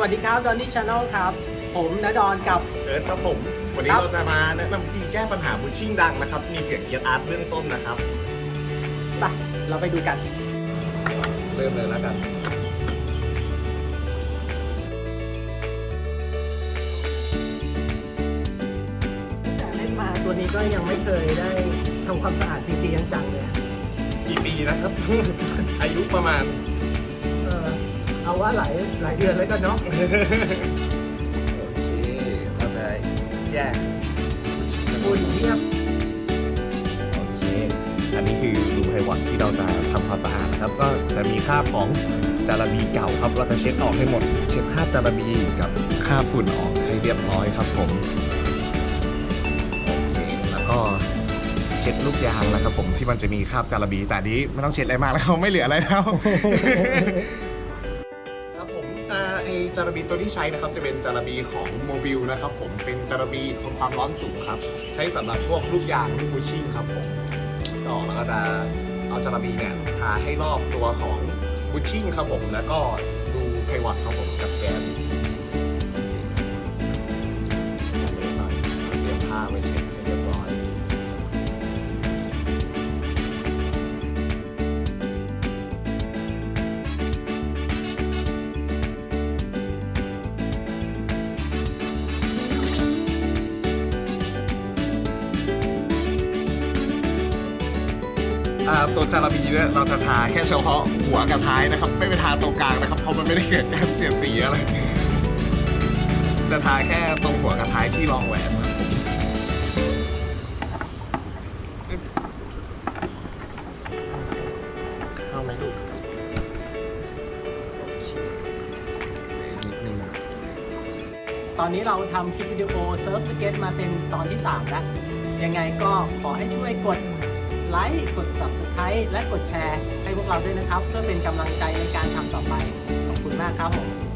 วัสดีครับดอนนี่ชาแนลครับ ผมนดอนกับ เอิร์ธครับผม วันนี้ครับ เราจะมาแนะนำวิธีแก้ปัญหาบูชชิ่งดังนะครับ มีเสียงเกียร์อาร์ตเบื้องต้นนะครับ ไปเราไปดูกัน เริ่มเลยแล้วกัน แต่เล่นมาตัวนี้ก็ยังไม่เคยได้ทำความสะอาดจริงๆจังๆเลยกี่ปีนะครับ อายุประมาณเออ เอาว่าหลายหลายเดือนแล้วกันเนาะ โอเคเราจะแยกอุ่นเทียบโอเค อันนี้คือรูไพวัตที่เราจะทำความสะอาดนะครับ ก็จะมีคราบของจาระบีเก่าครับ เราจะเช็ดออกให้หมด เช็ดคราบจาระบีกับคราบฝุ่นออกให้เรียบร้อยครับผมโอเคแล้วก็เช็ดลูกยางนะครับผมที่มันจะมีคราบจาระบีแต่อันนี้ไม่ต้องเช็ดอะไรมากแล้วไม่เหลืออะไรแล้ว จาระบีตัวที่ใช้นะครับจะเป็นจาระบีของโมบิลนะครับผมเป็นจาระบีทนความร้อนสูงครับ ใช้สำหรับพวกลูกยางลูกบูชิ่งครับผมต่อแล้วก็จะเอาจาระบีเนี่ยทาให้รอบตัวของบูชิ่งครับผมแล้วก็ดูเพวัตครับผมกับแกน อ่าตัวจาระบีเนี่ยเราจะทาแค่เฉพาะหัวกับท้ายนะครับ ไม่ไปทาตรงกลางนะครับเพราะมันไม่ได้เกิดการเสียดสีอะไรจะทาแค่ตรงหัวกับท้ายที่รองแหวนเข้าไหมลูกนิดนึงตอนนี้เราทำคลิปวิดีโอเซิร์ฟสเก็ตมาเป็นตอนที่ 3 แล้ว ยังไงก็ขอให้ช่วยกด ไลค์ กด Subscribe และกดแชร์ให้พวกเราด้วยนะครับ เพื่อเป็นกำลังใจในการทำต่อไป ขอบคุณมากครับผม